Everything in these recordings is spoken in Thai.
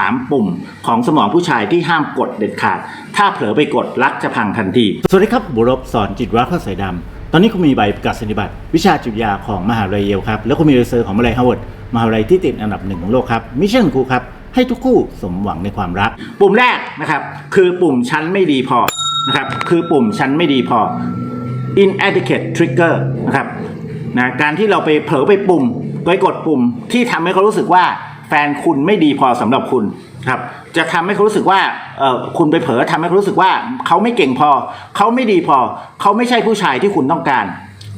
3 ปุ่มของสมองผู้ชายที่ห้ามกดเด็ดขาด ถ้าเผลอไปกดรักจะพังทันที สวัสดีครับบุรบสอนจิตวัฒน์ข้อสายดำ ตอนนี้คุณมีใบประกาศนียบัตรวิชาจิตวิทยาของมหาวิทยาลัยเยลครับ แล้วก็มีเรเซอร์ของมหาวิทยาลัยฮาร์วาร์ดมหาวิทยาลัยที่ติดอันดับหนึ่งของโลกครับมิชชั่นของครูครับให้ทุกคู่สมหวังในความรัก ปุ่มแรกนะครับ คือปุ่มชั้นไม่ดีพอนะครับคือปุ่มชั้นไม่ดีพอ inadequate trigger นะครับนะการที่เราไปเผลอไปปุ่มไปกดปุ่มที่ทำให้เขารู้สึกว่าแฟนคุณไม่ดีพอสำหรับคุณครับ จะทำให้เขารู้สึกว่าเออคุณไปเผลอทำให้เขารู้สึกว่าเขาไม่เก่งพอ เขาไม่ดีพอ เขาไม่ใช่ผู้ชายที่คุณต้องการ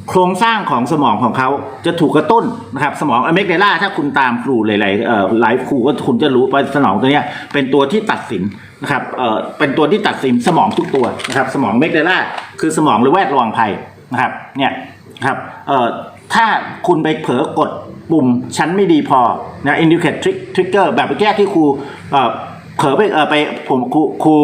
โครงสร้างของสมองของเขาจะถูกกระตุ้นนะครับ สมองอะเมกเดล่าถ้าคุณตามครูหลายๆเอ่อหลายครูก็คุณจะรู้ว่าสมองตัวเนี้ยเป็นตัวที่ตัดสินนะครับเอ่อเป็นตัวที่ตัดสินสมองทุกตัวนะครับสมองเมกเดล่าคือสมองหรือแวดระวังภัยนะครับเนี่ยนะครับเอ่อถ้าคุณไปเผลอกด ปุ่มชั้นไม่ดีพอนะ indicate trick trigger แบบเมื่อกี้ที่ครูเอ่อเผลอไปเออไปผมครูครู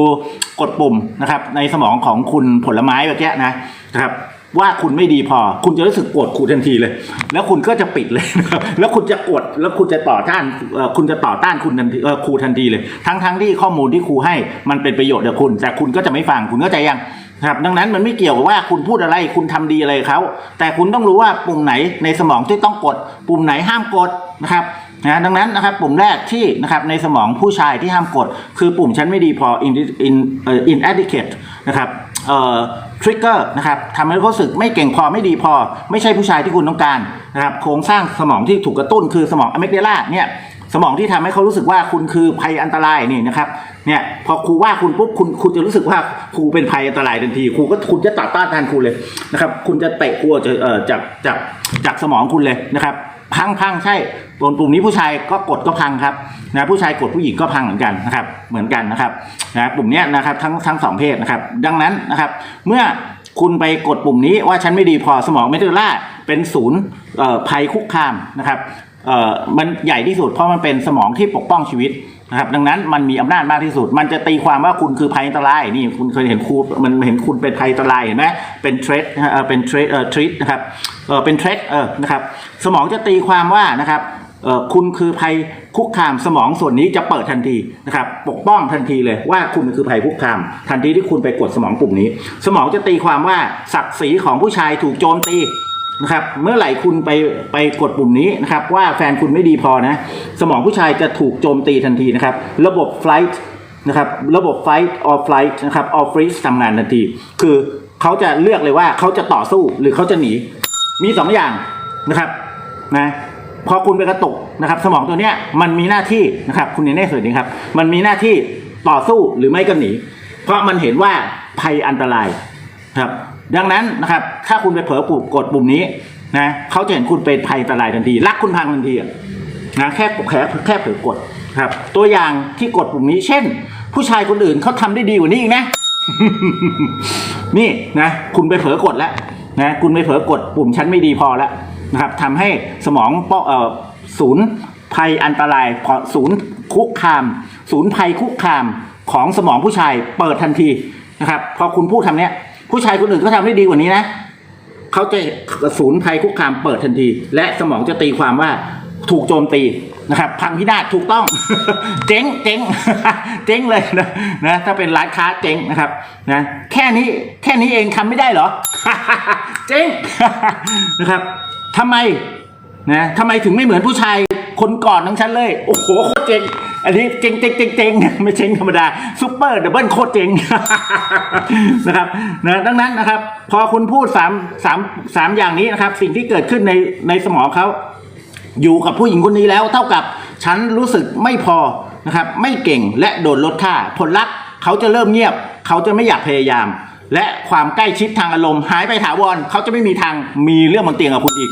กดปุ่มนะครับ ในสมองของคุณผลไม้แบบเนี้นะนะครับว่าคุณไม่ดีพอ คุณจะรู้สึกโกรธครูทันทีเลย แล้วคุณก็จะปิดเลยนะครับแล้วคุณจะกดแล้วคุณจะต่อต้านเอ่อคุณจะต่อต้านคุณทันทีเออครูทันทีเลย ทั้งทั้งที่ข้อมูลที่ครูให้มันเป็นประโยชน์กับคุณ แต่คุณก็จะไม่ฟังคุณเข้าใจยัง ครับดังนั้นมันไม่เกี่ยวกับว่าคุณพูดอะไรคุณทำดีอะไรเขาแต่คุณต้องรู้ว่าปุ่มไหนในสมองที่ต้องกด ปุ่มไหนห้ามกดนะครับนะดังนั้นนะครับปุ่มแรกที่นะครับในสมองผู้ชายที่ห้ามกด คือปุ่มชั้นไม่ดีพอ in in เอ่อ inadequate นะครับเอ่อ trigger นะครับทำให้เขารู้สึกไม่เก่งพอไม่ดีพอ ไม่ใช่ผู้ชายที่คุณต้องการนะครับโครงสร้างสมองที่ถูกกระตุ้นคือสมองอะเมกเดล่าเนี่ย สมองที่ทำให้เขารู้สึกว่าคุณคือภัยอันตรายนี่นะครับเนี่ยพอครูว่าคุณปุ๊บคุณคุณจะรู้สึกว่าครูเป็นภัยอันตรายทันทีครูก็คุณจะต่อต้านแทนครูเลยนะครับคุณจะเตะครูจากเอ่อจากจากจากสมองคุณเลยนะครับพังพังใช่ปุ่มปุ่มนี้ผู้ชายก็กดก็พังครับนะผู้ชายกดผู้หญิงก็พังเหมือนกันนะครับเหมือนกันนะครับนะปุ่มนี้นะครับทั้งทั้งสองเพศนะครับดังนั้นนะครับเมื่อคุณไปกดปุ่มนี้ว่าฉันไม่ดีพอสมองเมทิลล่าเป็นศูนย์ภัยคุกคามนะครับ เอ่อมันใหญ่ที่สุดเพราะมันเป็นสมองที่ปกป้องชีวิตนะครับดังนั้นมันมีอำนาจมากที่สุด มันจะตีความว่าคุณคือภัยอันตรายนี่คุณเคยเห็นครูมันเห็นคุณเป็นภัยอันตรายเห็นไหมเป็นเทรดนะเออเป็นเทรดเออทรีตนะครับเออเป็นเทรดเออนะครับสมองจะตีความว่านะครับเออคุณคือภัยคุกคามสมองส่วนนี้จะเปิดทันทีนะครับปกป้องทันทีเลยว่าคุณคือภัยคุกคาม ทันทีที่คุณไปกดสมองปุ่มนี้ สมองจะตีความว่าศักดิ์ศรีของผู้ชายถูกโจมตี นะครับเมื่อไหร่คุณไปไปกดปุ่มนี้นะครับว่าแฟนคุณไม่ดีพอนะสมองผู้ชายจะถูกโจมตีทันทีนะครับระบบ flight นะครับระบบ fight or flight นะครับ or freeze ทำงานทันที คือเขาจะเลือกเลยว่าเขาจะต่อสู้หรือเขาจะหนี มีสองอย่างนะครับนะพอคุณไปกระตุกนะครับ สมองตัวเนี้ยมันมีหน้าที่นะครับคุณเนเน่สวัสดีครับ มันมีหน้าที่ต่อสู้หรือไม่ก็หนี เพราะมันเห็นว่าภัยอันตรายครับ ดังนั้นนะครับถ้าคุณไปเผลอปุ่มกดปุ่มนี้นะเขาจะเห็นคุณเป็นภัยอันตรายทันทีรักคุณพังทันทีนะแค่แค่แค่เผลอกดครับ ตัวอย่างที่กดปุ่มนี้ เช่น ผู้ชายคนอื่นเขาทำได้ดีกว่านี้อีกนะ นี่นะคุณไปเผลอกดแล้วนะคุณไปเผลอกดปุ่มชั้นไม่ดีพอแล้วนะครับทำให้สมองเอ่อศูนย์ภัยอันตรายศูนย์คุกคาม ศูนย์ภัยคุกคามของสมองผู้ชายเปิดทันทีนะครับพอคุณพูดทำนี้ ผู้ชายคนอื่นก็ทำได้ดีกว่านี้นะเขาจะศูนย์ภัยคุกคามเปิดทันที และสมองจะตีความว่าถูกโจมตีนะครับ พังพินาศถูกต้อง เจ๊งเจ๊งเจ๊งเลยนะนะถ้าเป็นร้านค้าเจ๊งนะครับนะแค่นี้แค่นี้เองทำไม่ได้เหรอ เจ๊งนะครับทำไมนะทำไมถึงไม่เหมือนผู้ชาย คนก่อนของฉันเลย โอ้โหโคตรเจ๊งอันนี้เจ๊งเจ๊งเจ๊งเจ๊งไม่เจ๊งธรรมดาซูเปอร์ดับเบิลโคตรเจ๊งนะครับนะดังนั้นนะครับ พอคุณพูดสามสามสามอย่างนี้นะครับ สิ่งที่เกิดขึ้นในในสมองเขาอยู่กับผู้หญิงคนนี้แล้วเท่ากับฉันรู้สึกไม่พอนะครับ ไม่เก่งและโดนลดค่าผลลัพธ์เขาจะเริ่มเงียบ เขาจะไม่อยากพยายาม และความใกล้ชิดทางอารมณ์หายไปถาวรเขาจะไม่มีทางมีเรื่องบนเตียงกับคุณอีก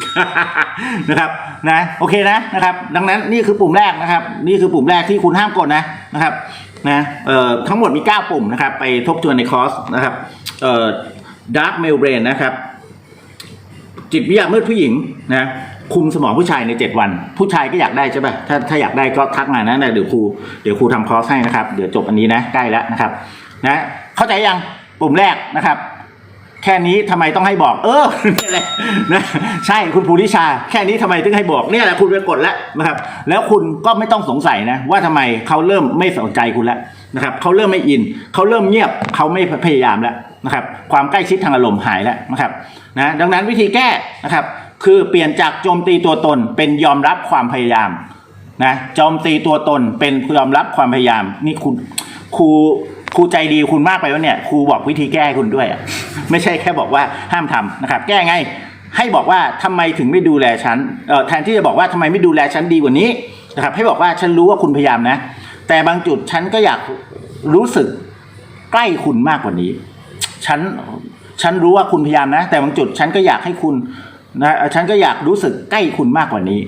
นะครับนะโอเคนะนะครับ ดังนั้นนี่คือปุ่มแรกนะครับ นี่คือปุ่มแรกที่คุณห้ามกดนะนะครับนะเอ่อทั้งหมดมี 9 ปุ่มนะครับ ไปทบทวนในคอร์สนะครับเอ่อ dark male brain นะครับ จิตวิทยามืดผู้หญิงนะคุมสมองผู้ชายใน 7 วัน ผู้ชายก็อยากได้ใช่ป่ะถ้าถ้าอยากได้ก็ทักมานะนะเดี๋ยวครูเดี๋ยวครูทำคอร์สให้นะครับ เดี๋ยวจบอันนี้นะใกล้แล้วนะครับนะเข้าใจยัง ปุ่มแรกนะครับ แค่นี้ทำไมต้องให้บอก เออนี่แหละนะใช่คุณภูริชา แค่นี้ทำไมถึงให้บอกเนี่ยแหละคุณไปกดแล้วนะครับ แล้วคุณก็ไม่ต้องสงสัยนะ ว่าทำไมเขาเริ่มไม่สนใจคุณแล้วนะครับเขาเริ่มไม่อินเขาเริ่มเงียบเขาไม่พยายามแล้วนะครับ ความใกล้ชิดทางอารมณ์หายแล้วนะครับนะดังนั้นวิธีแก้นะครับ คือเปลี่ยนจากโจมตีตัวตนเป็นยอมรับความพยายามนะโจมตีตัวตนเป็นยอมรับความพยายาม นี่คุณครู ครูใจดีคุณมากไปวะเนี่ยครูบอกวิธีแก้ให้คุณด้วยอะไม่ใช่แค่บอกว่าห้ามทำนะครับ แก้ไงให้บอกว่าทำไมถึงไม่ดูแลฉันเอ่อแทนที่จะบอกว่าทำไมไม่ดูแลฉันดีกว่านี้นะครับ ให้บอกว่าฉันรู้ว่าคุณพยายามนะ แต่บางจุดฉันก็อยากรู้สึกใกล้คุณมากกว่านี้ ฉันฉันรู้ว่าคุณพยายามนะ แต่บางจุดฉันก็อยากให้คุณนะฉันก็อยากรู้สึกใกล้คุณมากกว่านี้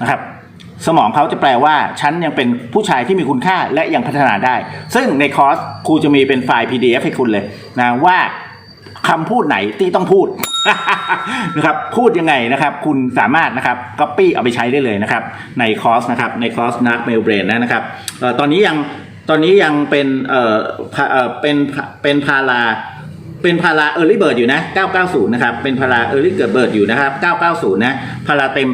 นะครับ สมองเขาจะแปลว่าฉันยังเป็นผู้ชายที่มีคุณค่าและยังพัฒนาได้ ซึ่งในคอร์สครูจะมีเป็นไฟล์ PDF ให้คุณเลยนะว่าคำพูดไหนที่ต้องพูดนะครับพูดยังไงนะครับคุณสามารถนะครับก๊อปปี้เอาไปใช้ได้เลยนะครับในคอร์สนะครับในคอร์สนักเมลเบรนนะครับออตอนนี้ยังตอนนี้ยังเป็นเออเอ่อเป็นเป็นพารา เป็นพารา Early Bird อยู่นะ 990 นะครับ เป็นพารา Early Bird อยู่นะครับ 990 นะพาราเต็ม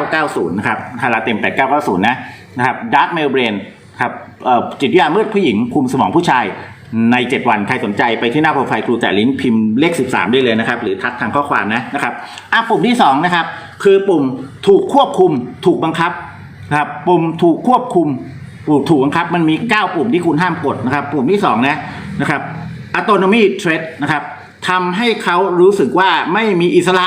8990 นะครับพาราเต็ม 8990 นะนะครับ Dark Mail Brain ครับเอ่อจิตวิทยามืดผู้หญิงคุมสมองผู้ชายใน 7 วัน ใครสนใจไปที่หน้าโปรไฟล์ครูแต่ลิงก์พิมพ์เลข 13 ได้เลยนะครับ หรือทักทางข้อความนะนะครับอะปุ่มที่ 2 นะครับ คือปุ่มถูกควบคุมถูกบังคับนะครับปุ่มถูกควบคุมปุ่มถูกบังคับ มันมี 9 ปุ่มที่คุณห้ามกดนะครับ ปุ่มที่2นะนะครับ autonomy threat นะครับทำให้เขารู้สึกว่าไม่มีอิสระ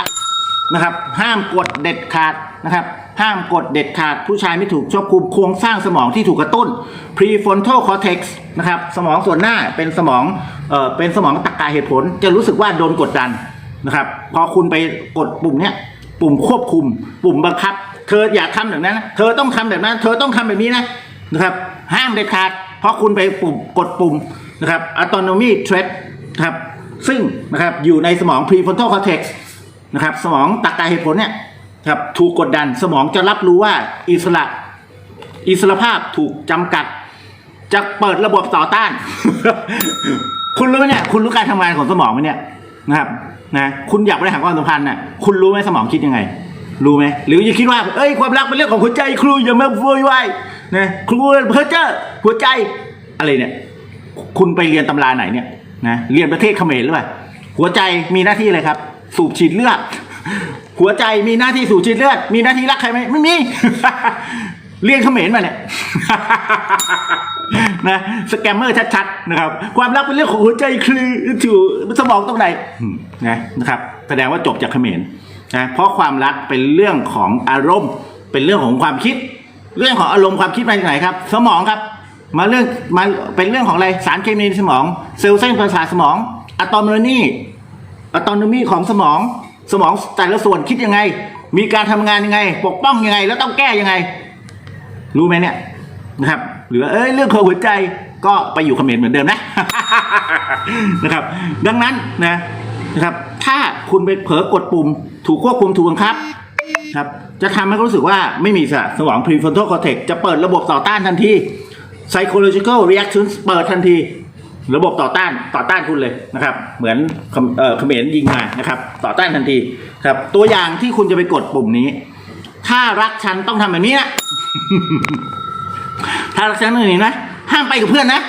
นะครับ ห้ามกดเด็ดขาดนะครับ ห้ามกดเด็ดขาดผู้ชายไม่ถูกชอบคุมโครงสร้างสมองที่ถูกกระตุ้น prefrontal cortex นะครับสมองส่วนหน้าเป็นสมองเอ่อเป็นสมองตรรกะเหตุผล จะรู้สึกว่าโดนกดดันนะครับ พอคุณไปกดปุ่มเนี้ยปุ่มควบคุม ปุ่มบังคับ เธออยากทำแบบนั้น เธอต้องทำแบบนั้น เธอต้องทำแบบนี้นะนะครับ ห้ามเด็ดขาด เพราะคุณไปปุ่มกดปุ่ม นะครับ autonomy threat นะครับซึ่งนะครับอยู่ในสมอง prefrontal cortex นะครับสมองตรรกะเหตุผลเนี่ยครับถูกกดดันสมองจะรับรู้ว่าอิสระอิสระภาพถูกจำกัดจะเปิดระบบต่อต้าน คุณรู้ไหมเนี่ย คุณรู้การทำงานของสมองไหมเนี่ยนะครับนะคุณอยากบริหารความสัมพันธ์น่ะคุณรู้ไหมสมองคิดยังไง รู้ไหมหรืออย่าคิดว่าเอ้ยความรักเป็นเรื่องของหัวใจครูอย่ามาโวยวายนะครูเพ้อเจ้อหัวใจอะไรเนี่ย คุณไปเรียนตำราไหนเนี่ยนะเรียนประเทศเขมรหรือเปล่าหัวใจมีหน้าที่อะไรครับ สูบฉีดเลือดหัวใจมีหน้าที่สูบฉีดเลือด มีหน้าที่รักใครไหมไม่มี เรียนเขมรมาเนี่ย นะสแกมเมอร์ชัดๆนะครับ ความรักเป็นเรื่องของหัวใจคือถูสมองตรงไหนนะนะครับ แสดงว่าจบจากเขมรนะเพราะความรักเป็นเรื่องของอารมณ์ เป็นเรื่องของความคิด เรื่องของอารมณ์ความคิดมาจากไหนครับ สมองครับ มาเรื่องมาเป็นเรื่องของอะไรสารเคมีในสมอง เซลล์เส้นประสาทสมองอะตอมโนนี่อะตอมโนมีของสมอง สมองแต่ละส่วนคิดยังไง มีการทำงานยังไง ปกป้องยังไง แล้วต้องแก้ยังไง รู้ไหมเนี่ยนะครับ หรือเอ้ยเรื่องของหัวใจก็ไปอยู่คอมเขมรเหมือนเดิมนะนะครับ ดังนั้นนะนะครับ ถ้าคุณไปเผลอกดปุ่ม ถูกควบคุมถูกบังคับครับ จะทำให้รู้สึกว่าไม่มีสระสมอง prefrontal cortex จะเปิดระบบต่อต้านทันที psychological reaction เปิดทันที ระบบต่อต้านต่อต้านคุณเลยนะครับ เหมือนเขมเอ่อเขมรยิงมานะครับ ต่อต้านทันทีครับ ตัวอย่างที่คุณจะไปกดปุ่มนี้ ถ้ารักฉันต้องทำแบบนี้นะถ้ารักฉันต้องอย่างนี้นะห้ามไปกับเพื่อนนะ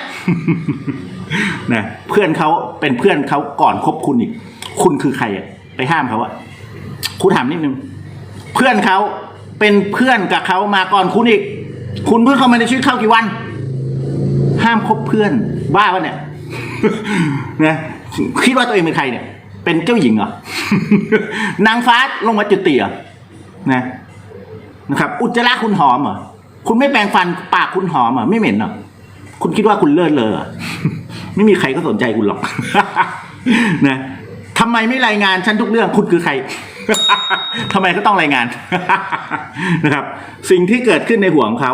นะเพื่อนเขาเป็นเพื่อนเขาก่อนคบคุณอีก คุณคือใครอะไปห้ามเขาอะคุณถามนิดนึง เพื่อนเขาเป็นเพื่อนกับเขามาก่อนคุณอีก คุณเพิ่งเข้ามาในชีวิตเขากี่วัน ห้ามคบเพื่อนบ้าปะเนี่ยนะคิดว่าตัวเองเป็นใครเนี่ย เป็นเจ้าหญิงเหรอนางฟ้าลงมาจุติเหรอนะนะครับ อุจจาระคุณหอมเหรอคุณไม่แปรงฟันปากคุณหอมเหรอไม่เหม็นเหรอคุณคิดว่าคุณเลิศเลอเหรอไม่มีใครก็สนใจคุณหรอกนะทำไมไม่รายงานฉันทุกเรื่องคุณคือใครทำไมก็ต้องรายงานนะครับ สิ่งที่เกิดขึ้นในหัวของเขา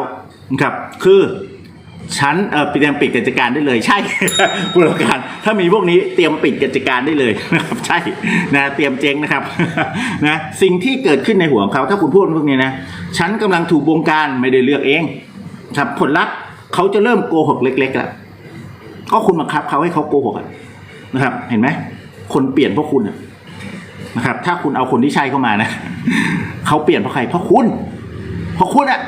นะครับ คือ ฉันเออเตรียมปิดกิจการได้เลยใช่ผู้ประกอบการถ้ามีพวกนี้เตรียมปิดกิจการได้เลยนะครับใช่นะเตรียมเจ๊งนะครับนะสิ่งที่เกิดขึ้นในหัวของเขาถ้าคุณพูดพวกนี้นะฉันกำลังถูกบงการไม่ได้เลือกเองครับผลลัพธ์เขาจะเริ่มโกหกเล็กๆแล้วก็คุณบังคับเขาให้เขาโกหกนะครับ เห็นไหมคนเปลี่ยนเพราะคุณนะครับ ถ้าคุณเอาคนที่ใช่เข้ามานะเขาเปลี่ยนเพราะใครเพราะคุณ เพราะคุณอะ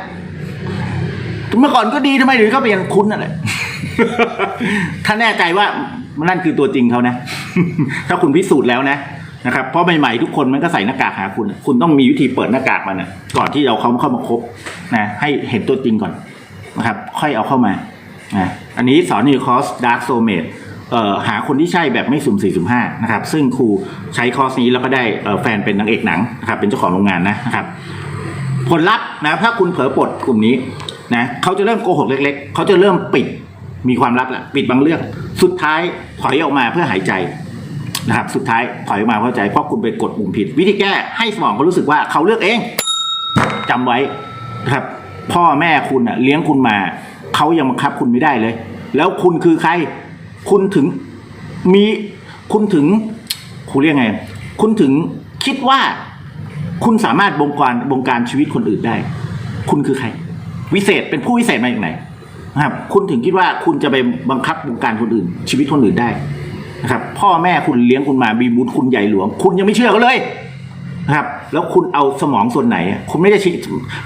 เมื่อก่อนก็ดีทำไมถึงเขาเปลี่ยนคุณนั่นแหละ ถ้าแน่ใจว่านั่นคือตัวจริงเขานะ ถ้าคุณพิสูจน์แล้วนะนะครับเพราะใหม่ๆทุกคนมันก็ใส่หน้ากากหาคุณ คุณต้องมีวิธีเปิดหน้ากากมันนะก่อนที่เอาเขาเข้ามาคบนะให้เห็นตัวจริงก่อนนะครับ ค่อยเอาเข้ามานะอันนี้สอนในคอร์ส Dark Soulmate เอ่อหาคนที่ใช่แบบไม่สุ่มสี่สุ่มห้านะครับ ซึ่งครูใช้คอร์สนี้แล้วก็ได้แฟนเป็นนางเอกหนังนะครับ เป็นเจ้าของโรงงานนะนะครับ ผลลัพธ์นะถ้าคุณเผลอปลดกลุ่มนี้ นะเขาจะเริ่มโกหกเล็กๆเขาจะเริ่มปิดมีความลับแหละปิดบางเรื่อง สุดท้ายถอยออกมาเพื่อหายใจนะครับสุดท้ายถอยออกมาเพื่อหาใจเพราะคุณไปกดปุ่มผิด วิธีแก้ให้สมองเขารู้สึกว่าเขาเลือกเองจำไว้นะครับ พ่อแม่คุณอะเลี้ยงคุณมาเขายังบังคับคุณไม่ได้เลย แล้วคุณคือใคร คุณถึงมีคุณถึงคุณเรียกไง คุณถึงคิดว่าคุณสามารถบงการบงการชีวิตคนอื่นได้ คุณคือใคร วิเศษเป็นผู้วิเศษมาจากไหนนะครับ คุณถึงคิดว่าคุณจะไปบังคับบงการคนอื่น ชีวิตคนอื่นได้นะครับ พ่อแม่คุณเลี้ยงคุณมามีบุญคุณใหญ่หลวง คุณยังไม่เชื่อเขาเลยนะครับ แล้วคุณเอาสมองส่วนไหน คุณไม่ได้คิด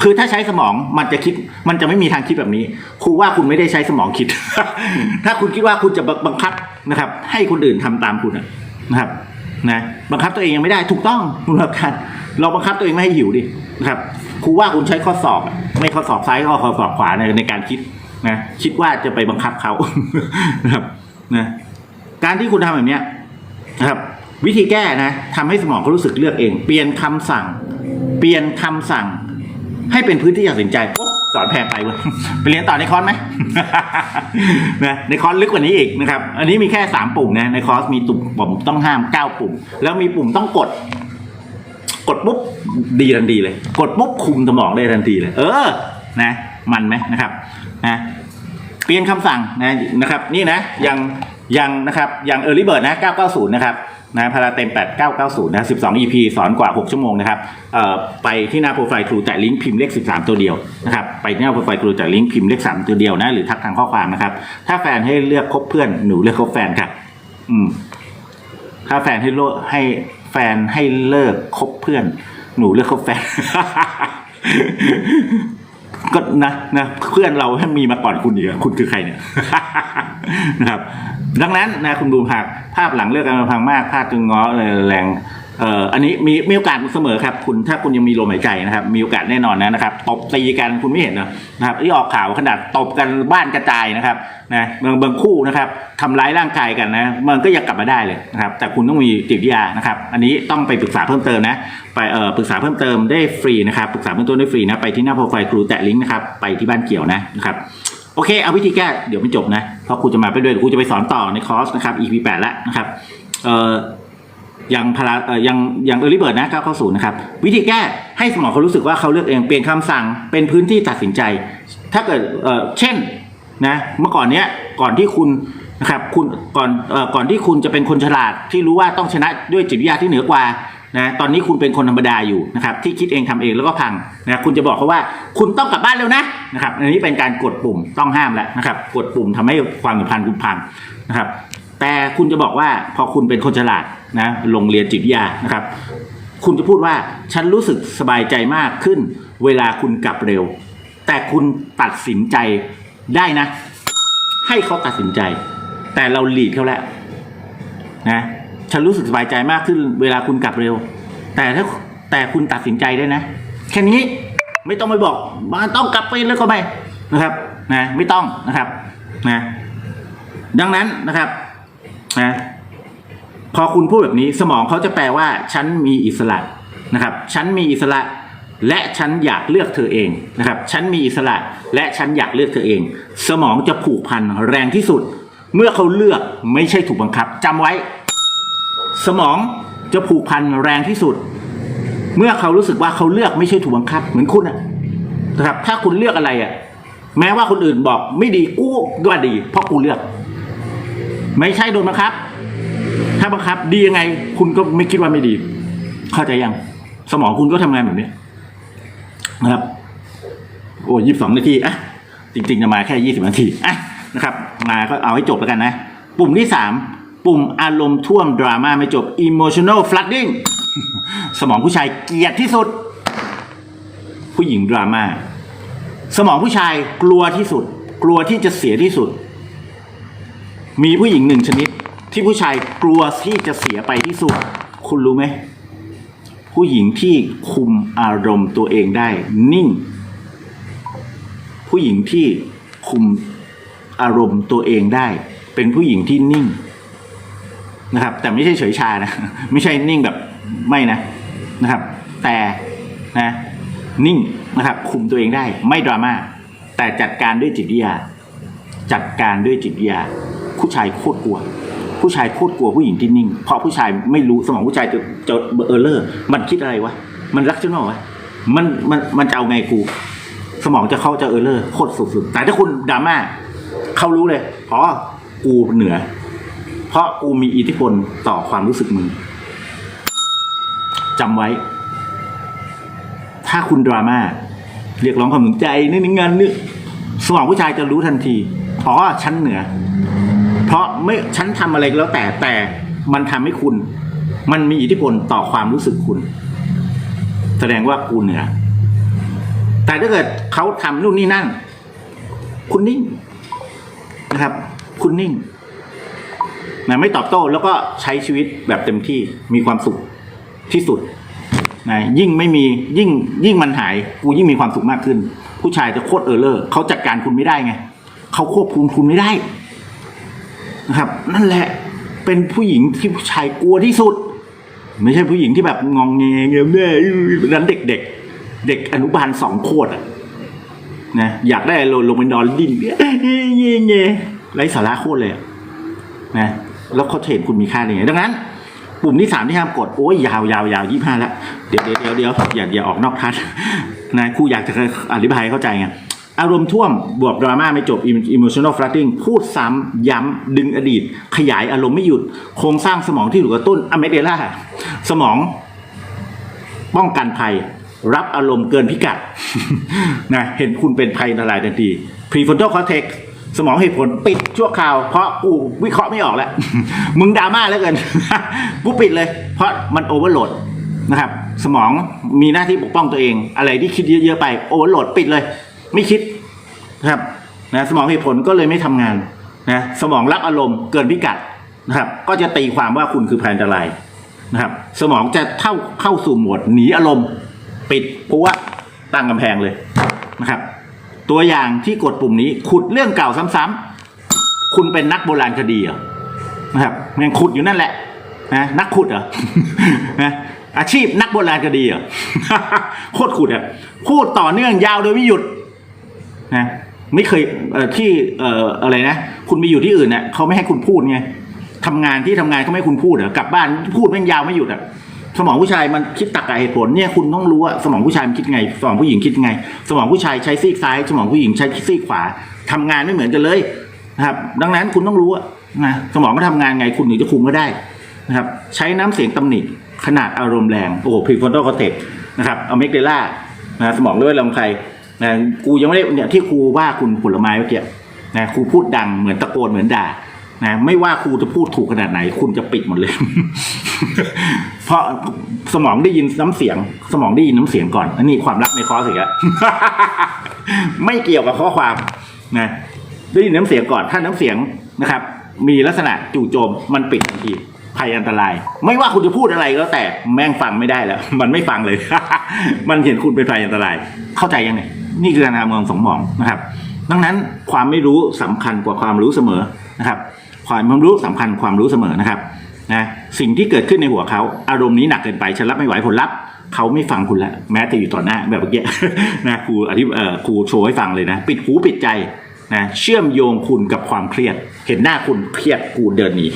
คือถ้าใช้สมองมันจะคิด มันจะไม่มีทางคิดแบบนี้ครูว่าคุณไม่ได้ใช้สมองคิด ถ้าคุณคิดว่าคุณจะบังคับนะครับ ให้คนอื่นทำตามคุณนะครับ นะบังคับตัวเองยังไม่ได้ถูกต้องคุณรับการเราบังคับตัวเองไม่ให้หิวดินะครับครูว่าคุณใช้ข้อสอบ ไม่ข้อสอบซ้ายก็ข้อสอบขวาในในการคิดนะคิดว่าจะไปบังคับเขานะครับนะการที่คุณทำแบบเนี้ยนะครับ วิธีแก้นะทำให้สมองเขารู้สึกเลือกเอง เปลี่ยนคำสั่ง เปลี่ยนคำสั่ง ให้เป็นพื้นที่ตัดสินใจปุ๊บสอนแพงไปเว้ยไปเรียนต่อในคอร์สไหมนะในคอร์สลึกกว่านี้อีกนะครับ อันนี้มีแค่สามปุ่มนะในคอร์สมีตุ่มปุ่มต้องห้ามเก้าปุ่ม แล้วมีปุ่มต้องกด กดปุ๊บดีทันทีเลย กดปุ๊บคุมสมองได้ทันทีเลย เออ นะ มันไหมนะครับนะเปลี่ยนคำสั่งนะนะครับ นี่นะยังยังนะครับยัง Early Bird นะ 990 นะครับนะพาราเต็ม 8990 นะ 12 EP สอนกว่า 6 ชั่วโมงนะครับเอ่อไปที่หน้าโปรไฟล์ครูแต่ลิงก์พิมพ์เลข 13 ตัวเดียวนะครับ ไปที่หน้าโปรไฟล์ครูแต่ลิงก์พิมพ์เลข 3 ตัวเดียวนะ หรือทักทางข้อความนะครับ ถ้าแฟนให้เลือกคบเพื่อน หนูเลือกคบแฟนครับอืม ถ้าแฟนให้โลให้ แฟนให้เลิกคบเพื่อน หนูเลิกคบแฟน ก็นะนะเพื่อนเราให้มีมาก่อนคุณอีกคุณคือใครเนี่ยนะครับ ดังนั้นนะคุณบูมหากภาพหลังเลือกกันมาพังมากภาพจึงง้อแรง เอ่ออันนี้มีมีโอกาสเสมอครับ คุณถ้าคุณยังมีลมหายใจนะครับ มีโอกาสแน่นอนนะนะครับตบตีกันคุณไม่เห็นนะครับที่ออกข่าวขนาดตบกันบ้านกระจายนะครับนะบางบางคู่นะครับทำร้ายร่างกายกันนะมันก็ยังกลับมาได้เลยนะครับแต่คุณต้องมีจิตวิทยานะครับ อันนี้ต้องไปปรึกษาเพิ่มเติมนะไปเอ่อปรึกษาเพิ่มเติมได้ฟรีนะครับปรึกษาเพิ่มต้นได้ฟรีนะไปที่หน้าโปรไฟล์ครูแตะลิงก์นะครับไปที่บ้านเกี่ยวนะนะครับโอเคเอาวิธีแก้เดี๋ยวไม่จบนะเพราะครูจะมาไปด้วยครูจะไปสอนต่อในคอร์สนะครับ EP 8แล้วนะครับเอ่อ ยังพาราเอ่อยังยังเออริเบิร์ดนะ990นะครับวิธีแก้ให้สมองเขารู้สึกว่าเขาเลือกเองเปลี่ยนคำสั่งเป็นพื้นที่ตัดสินใจ ถ้าเกิดเอ่อเช่นนะเมื่อก่อนเนี้ยก่อนที่คุณนะครับคุณก่อนเอ่อก่อนที่คุณจะเป็นคนฉลาดที่รู้ว่าต้องชนะด้วยจิตวิทยาที่เหนือกว่านะตอนนี้คุณเป็นคนธรรมดาอยู่นะครับที่คิดเองทำเองแล้วก็พังนะคุณจะบอกเขาว่าคุณต้องกลับบ้านเร็วนะนะครับอันนี้เป็นการกดปุ่มต้องห้ามแล้วนะครับกดปุ่มทำให้ความสัมพันธ์คุณพังนะครับแต่คุณจะบอกว่าพอคุณเป็นคนฉลาด นะโรงเรียนจิตวิทยานะครับ คุณจะพูดว่าฉันรู้สึกสบายใจมากขึ้น เวลาคุณกลับเร็ว แต่คุณตัดสินใจได้นะ ให้เขาตัดสินใจ แต่เราหลีดเขาแล้วนะฉันรู้สึกสบายใจมากขึ้น เวลาคุณกลับเร็ว แต่ถ้าแต่คุณตัดสินใจได้นะ แค่นี้ไม่ต้องไปบอกมันต้องกลับไปแล้วก็ไม่นะครับนะไม่ต้องนะครับนะดังนั้นนะครับนะ พอคุณพูดแบบนี้สมองเขาจะแปลว่า ฉันมีอิสระนะครับ ฉันมีอิสระและฉันอยากเลือกเธอเองนะครับ ฉันมีอิสระและฉันอยากเลือกเธอเอง สมองจะผูกพันแรงที่สุด เมื่อเขาเลือกไม่ใช่ถูกบังคับจำไว้ สมองจะผูกพันแรงที่สุด เมื่อเขารู้สึกว่าเขาเลือกไม่ใช่ถูกบังคับ เหมือนคุณอะนะครับ ถ้าคุณเลือกอะไรอะ แม้ว่าคนอื่นบอกไม่ดีกูก็ดี เพราะกูเลือก ไม่ใช่โดนบังคับ ถ้าบังคับ ดียังไง คุณก็ไม่คิดว่าไม่ดี เข้าใจยัง สมองคุณก็ทำงานแบบนี้นะครับ โอ้ยี่สิบสองนาทีอะจริง ๆ จะมาแค่ยี่สิบนาทีอะนะครับ มาก็เอาให้จบแล้วกันนะ ปุ่มที่สามปุ่มอารมณ์ท่วมดราม่าไม่จบ emotional flooding สมองผู้ชายเกลียดที่สุด ผู้หญิงดราม่าสมองผู้ชายกลัวที่สุด กลัวที่จะเสียที่สุด มีผู้หญิงหนึ่งชนิด ที่ผู้ชายกลัวที่จะเสียไปที่สุด คุณรู้ไหม ผู้หญิงที่คุมอารมณ์ตัวเองได้ นิ่ง ผู้หญิงที่คุมอารมณ์ตัวเองได้ เป็นผู้หญิงที่นิ่งนะครับ แต่ไม่ใช่เฉยชานะ ไม่ใช่นิ่งแบบไม่นะนะครับ แต่นะนิ่งนะครับ คุมตัวเองได้ ไม่ดราม่าแต่จัดการด้วยจิตวิทยา จัดการด้วยจิตวิทยาผู้ชายโคตรกลัว ผู้ชายโคตรกลัวผู้หญิงที่นิ่ง เพราะผู้ชายไม่รู้สมองผู้ชายจะจะเออเลอร์มันคิดอะไรวะมันรักฉันหรอวะมันมันมันจะเอาไงกู สมองจะเข้าจะเออเลอร์โคตรสุดๆแต่ถ้าคุณดราม่าเขารู้เลยอ๋อกูเหนือ เพราะกูมีอิทธิพลต่อความรู้สึกมึงจำไว้ ถ้าคุณดราม่าเรียกร้องความสนใจในงานนึกสมองผู้ชายจะรู้ทันทีอ๋อฉันเหนือ เพราะไม่ฉันทำอะไรก็แล้วแต่แต่มันทำให้คุณ มันมีอิทธิพลต่อความรู้สึกคุณ แสดงว่ากูเหนือแต่ถ้าเกิดเขาทำนู่นนี่นั่น คุณนิ่งนะครับ คุณนิ่งนะไม่ตอบโต้แล้วก็ใช้ชีวิตแบบเต็มที่มีความสุขที่สุดนะยิ่งไม่มียิ่งยิ่งมันหาย กูยิ่งมีความสุขมากขึ้น ผู้ชายจะโคตรเออเลอร์เขาจัดการคุณไม่ได้ไงเขาควบคุมคุณไม่ได้ นะครับ นั่นแหละเป็นผู้หญิงที่ผู้ชายกลัวที่สุด ไม่ใช่ผู้หญิงที่แบบงองเงเงี้ยแม่นั้นเด็กเด็กเด็กอนุบาลสองขวดอะนะอยากได้ลงลงไปนอนดิ้นเงี้ยเงี้ยไร้สาระโคตรเลยนะแล้วเขาเห็นคุณมีค่าได้ไงดังนั้นปุ่มที่สามที่ห้ามกด โอ้ยยาวยาวยาวยี่ห้าแล้วเดี๋ยวเดี๋ยวเดี๋ยวเดี๋ยวอย่าอย่าออกนอกทัศน์นะครูอยากจะอธิบายให้เข้าใจไง อารมณ์ท่วมบวกดราม่าไม่จบ emotional flooding พูดซ้ำ ย้ำ ดึงอดีต ขยายอารมณ์ไม่หยุด โครงสร้างสมองที่ถูกกระตุ้นอะเมเดล่าสมอง ป้องกันภัย รับอารมณ์เกินพิกัดนะเห็นคุณเป็นภัยอันตรายทันที prefrontal cortex สมองเหตุผลปิดชั่วคราว เพราะกูวิเคราะห์ไม่ออกแล้ว มึงดราม่าแล้วเกินกูปิดเลย เพราะมันโอเวอร์โหลดนะครับ สมองมีหน้าที่ปกป้องตัวเอง อะไรที่คิดเยอะๆไปโอเวอร์โหลดปิดเลย ไม่คิดนะครับนะสมองเหตุผลก็เลยไม่ทำงานนะสมองรับอารมณ์เกินพิกัดนะครับ ก็จะตีความว่าคุณคือภัยอันตรายนะครับ สมองจะเข้าเข้าสู่โหมดหนีอารมณ์ ปิดเพราะว่าตั้งกำแพงเลยนะครับ ตัวอย่างที่กดปุ่มนี้ขุดเรื่องเก่าซ้ำๆคุณเป็นนักโบราณคดีเหรอนะครับยังขุดอยู่นั่นแหละนะนักขุดเหรอนะอาชีพนักโบราณคดีเหรอโคตรขุดอะพูดต่อเนื่องยาวโดยไม่หยุด นะไม่เคยเที่เอออะไรนะ คุณไปอยู่ที่อื่นเนี่ยเขาไม่ให้คุณพูดไงทำงานที่ทำงานเขาไม่ให้คุณพูดเหรอกลับบ้านพูดแม่งยาวไม่หยุดอะสมองผู้ชายมันคิดตักกะเหตุผลเนี่ยคุณต้องรู้ว่าสมองผู้ชายมันคิดไง สมองผู้หญิงคิดไง สมองผู้ชายใช้ซีกซ้าย สมองผู้หญิงใช้ซีกขวาทำงานไม่เหมือนกันเลยนะครับ ดังนั้นคุณต้องรู้อะนะสมองก็ทำงานไงคุณถึงจะคุมก็ได้นะครับ ใช้น้ำเสียงตำหนิขนาดอารมณ์แรงโอ้โหพรีฟอนโตคอเทกนะครับเอาเมกเดล่านะสมองด้วยลำไส นะกูยังไม่ได้เนี่ยที่ครูว่าคุณผลไม้เมื่อกี้นะครูพูดดังเหมือนตะโกนเหมือนด่านะไม่ว่าครูจะพูดถูกขนาดไหน คุณจะปิดหมดเลย เพราะสมองได้ยินน้ำเสียง สมองได้ยินน้ำเสียงก่อนอันนี้ความลับในคอร์สอีกแล้วไม่เกี่ยวกับข้อความนะได้ยินน้ำเสียงก่อนถ้าน้ำเสียงนะครับ มีลักษณะจู่โจมมันปิดทันทีภัยอันตราย ไม่ว่าคุณจะพูดอะไรก็แล้วแต่แม่งฟังไม่ได้แล้ว มันไม่ฟังเลย มันเห็นคุณเป็นภัยอันตราย เข้าใจยังไง นี่คือการทำงานของสมองนะครับ ดังนั้นความไม่รู้สำคัญกว่าความรู้เสมอนะครับ ความรู้สำคัญความรู้เสมอนะครับนะสิ่งที่เกิดขึ้นในหัวเขาอารมณ์นี้หนักเกินไปฉันรับไม่ไหวผลลัพธ์เขาไม่ฟังคุณแล้วแม้แต่อยู่ต่อหน้าแบบเมื่อกี้นะครูอธิบครูโชว์ให้ฟังเลยนะ ปิดหูปิดใจนะเชื่อมโยงคุณกับความเครียด เห็นหน้าคุณเครียดกูเดินหนี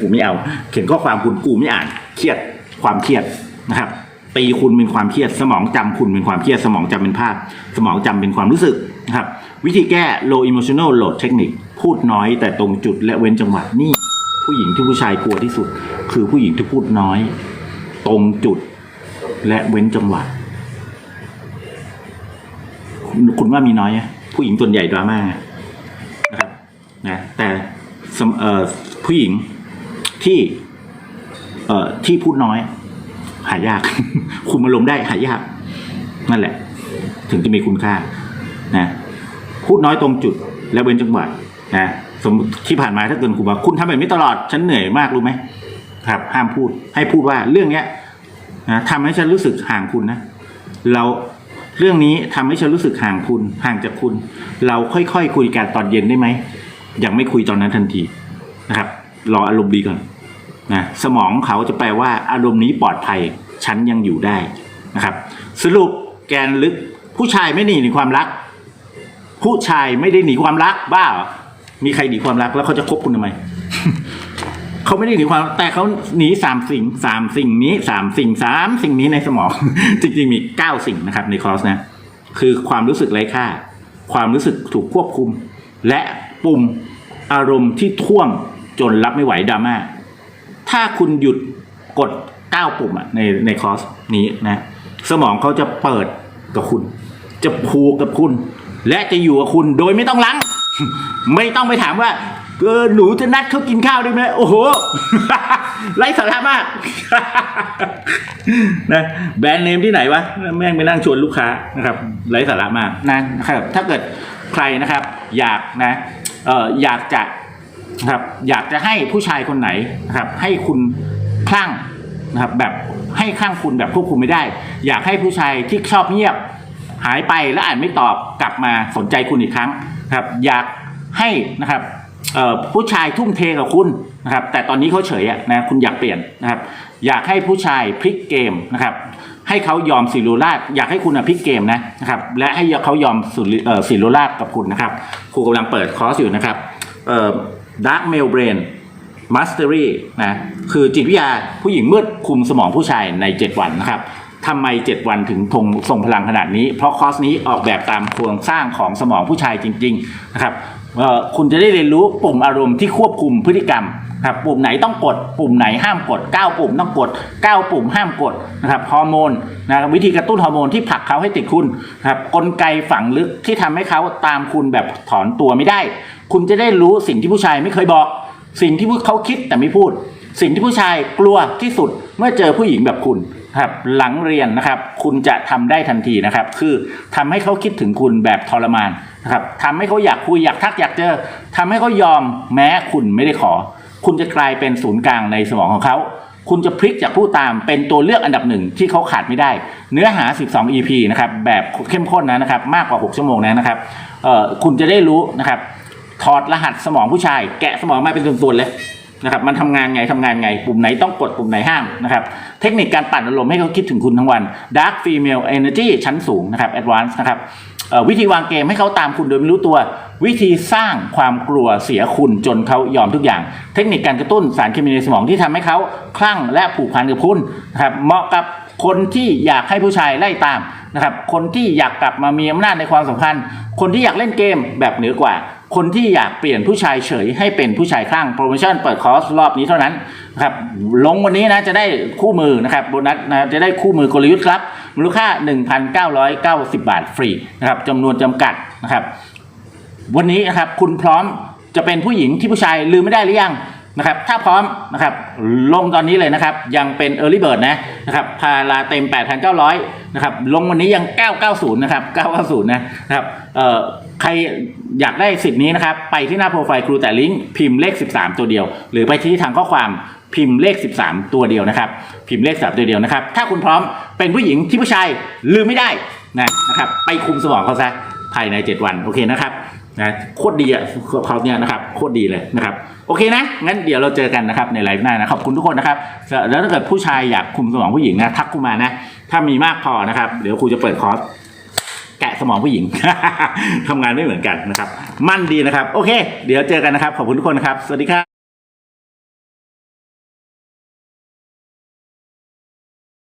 กูไม่เอาเห็นข้อความคุณกูไม่อ่านเครียดความเครียดนะครับ ตีคุณเป็นความเครียดสมองจำคุณเป็นความเครียดสมองจำเป็นภาพ สมองจำเป็นความรู้สึกนะครับวิธีแก้ low emotional load technique พูดน้อยแต่ตรงจุดและเว้นจังหวะนี่ ผู้หญิงที่ผู้ชายกลัวที่สุด คือผู้หญิงที่พูดน้อย ตรงจุดและเว้นจังหวะคุณคุณว่ามีน้อยไหมผู้หญิงส่วนใหญ่ดราม่านะครับนะแต่ผู้หญิงที่ที่พูดน้อย หายาก คุมอารมณ์ได้หายาก นั่นแหละ ถึงจะมีคุณค่านะพูดน้อยตรงจุดแล้วเว้นจังหวะนะสมที่ผ่านมาถ้าเกิดคุณบอกคุณทำแบบนี้ตลอดฉันเหนื่อยมากรู้ไหมครับ ห้ามพูด ให้พูดว่าเรื่องเนี้ยนะทำให้ฉันรู้สึกห่างคุณนะเราเรื่องนี้ทำให้ฉันรู้สึกห่างคุณ ห่างจากคุณ เราค่อยๆคคุยกันตอนเย็นได้ไหมยังไม่คุยตอนนั้นทันทีนะครับ รออารมณ์ดีก่อนนะสมองเขาจะแปลว่าอารมณ์นี้ปลอดภัย ฉันยังอยู่ได้นะครับ สรุปแกนลึกผู้ชายไม่หนีหนีความรัก ผู้ชายไม่ได้หนีความรัก บ้าหรอมีใครหนีความรักแล้วเขาจะคบคุณทำไมเขาไม่ได้หนีความแต่เขาหนีสามสิ่งสามสิ่งนี้สามสิ่งสามสิ่งนี้ในสมอง จริงๆมีเก้าสิ่งนะครับ ในคอร์สนะ คือความรู้สึกไร้ค่า ความรู้สึกถูกควบคุม และปุ่มอารมณ์ที่ท่วมจนรับไม่ไหวดราม่าถ้าคุณหยุดกด 9ปุ่มอะในในคอร์สนี้นะสมองเขาจะเปิดกับคุณ จะผูกกับคุณ และจะอยู่กับคุณโดยไม่ต้องล้างไม่ต้องไปถามว่าเออหนูจะนัดเขากินข้าวได้ไหมโอ้โหไร้สาระมากนะแบรนด์เนมที่ไหนวะแม่งไปนั่งชวนลูกค้านะครับไร้สาระมากนะนะครับ ถ้าเกิดใครนะครับ อยากนะเอ่ออยากจะนะครับอยากจะให้ผู้ชายคนไหนนะครับ ให้คุณคลั่ง นะครับแบบให้คลั่งคุณแบบควบคุมไม่ได้ อยากให้ผู้ชายที่ชอบเงียบ หายไปแล้วอ่านไม่ตอบกลับมาสนใจคุณอีกครั้งครับอยากให้นะครับผู้ชายทุ่มเทกับคุณนะครับแต่ตอนนี้เขาเฉยะนะคุณอยากเปลี่ยนนะครับอยากให้ผู้ชายพลิกเกมนะครับให้เขายอมสิโรราชอยากให้คุณอะพลิกเกมนะนะครับและให้เขายอมสุริโรราชกับคุณนะครับครูกำลังเปิดคอร์สอยู่นะครับเอ่อ Dark Male Brain Mastery นะคือจิตวิทยาผู้หญิงมืดคุมสมองผู้ชายใน 7 วันนะครับทำไม 7 วันถึงทงทรงพลังขนาดนี้ เพราะคอร์สนี้ออกแบบตามโครงสร้างของสมองผู้ชายจริงๆนะครับคุณจะได้เรียนรู้ปุ่มอารมณ์ที่ควบคุมพฤติกรรมครับปุ่มไหนต้องกด ปุ่มไหนห้ามกด 9 ปุ่มต้องกด 9 ปุ่มห้ามกดนะครับฮอร์โมนนะครับวิธีกระตุ้นฮอร์โมนที่ผลักเขาให้ติดคุณนะครับกลไกฝังลึกที่ทำให้เขาตามคุณแบบถอนตัวไม่ได้ คุณจะได้รู้สิ่งที่ผู้ชายไม่เคยบอก สิ่งที่เขาคิดแต่ไม่พูด สิ่งที่ผู้ชายกลัวที่สุดเมื่อเจอผู้หญิงแบบคุณครับหลังเรียนนะครับ คุณจะทำได้ทันทีนะครับ คือทำให้เขาคิดถึงคุณแบบทรมานนะครับทำให้เขาอยากคุยอยากทักอยากเจอทำให้เขายอมแม้คุณไม่ได้ขอ คุณจะกลายเป็นศูนย์กลางในสมองของเขาคุณจะพลิกจากผู้ตามเป็นตัวเลือกอันดับหนึ่งที่เขาขาดไม่ได้ เนื้อหา 12 EP นะครับแบบเข้มข้นนะนะครับ มากกว่า 6 ชั่วโมงนะนะครับคุณจะได้รู้นะครับ ถอดรหัสสมองผู้ชาย แกะสมองมาเป็นส่วนๆเลยนะครับมันทำงานไงทำงานไง ปุ่มไหนต้องกดปุ่มไหนห้ามนะครับเทคนิคการปั่นอารมณ์ให้เขาคิดถึงคุณทั้งวัน Dark Female Energy ชั้นสูงนะครับ Advanced นะครับวิธีวางเกมให้เขาตามคุณโดยไม่รู้ตัว วิธีสร้างความกลัวเสียคุณจนเขายอมทุกอย่าง เทคนิคการกระตุ้นสารเคมีในสมองที่ทำให้เขาคลั่งและผูกพันกับคุณนะครับเหมาะกับคนที่อยากให้ผู้ชายไล่ตามนะครับคนที่อยากกลับมามีอำนาจในความสัมพันธ์ คนที่อยากเล่นเกมแบบเหนือกว่า คนที่อยากเปลี่ยนผู้ชายเฉยให้เป็นผู้ชายคลั่งโปรโมชั่นเปิดคอร์สรอบนี้เท่านั้นนะครับลงวันนี้นะจะได้คู่มือนะครับโบนัสนะจะได้คู่มือกลยุทธ์ครับมูลค่า 1,990 บาทฟรีนะครับจำนวนจำกัดนะครับ วันนี้นะครับคุณพร้อมจะเป็นผู้หญิงที่ผู้ชายลืมไม่ได้หรือยัง นะครับถ้าพร้อมนะครับลงตอนนี้เลยนะครับ ยังเป็น Early Bird นะนะครับพาราเต็ม 8,900นะครับลงวันนี้ยัง 990 นะครับ 990นะนะครับเอ่อใครอยากได้สิทธิ์นี้นะครับ ไปที่หน้าโปรไฟล์ครูแต่ลิงก์พิมพ์เลข 13 ตัวเดียว หรือไปที่ทางข้อความพิมพ์เลข 13 ตัวเดียวนะครับ พิมพ์เลข3ตัวเดียวนะครับ ถ้าคุณพร้อมเป็นผู้หญิงที่ผู้ชายลืมไม่ได้นะนะครับ ไปคุมสมองเขาซะภายใน 7 วันโอเคนะครับ นะโคตรดีอะเขาเนี่ยนะครับโคตรดีเลยนะครับโอเคนะงั้นเดี๋ยวเราเจอกันนะครับในไลฟ์หน้านะขอบคุณทุกคนนะครับแล้วถ้าเกิดผู้ชายอยากคุมสมองผู้หญิงนะทักกูมานะถ้ามีมากพอนะครับ เดี๋ยวครูจะเปิดคอร์สแกะสมองผู้หญิงทำงานไม่เหมือนกันนะครับ มั่นดีนะครับ โอเค เดี๋ยวเจอกันนะครับ ขอบคุณทุกคนนะครับ สวัสดีครับ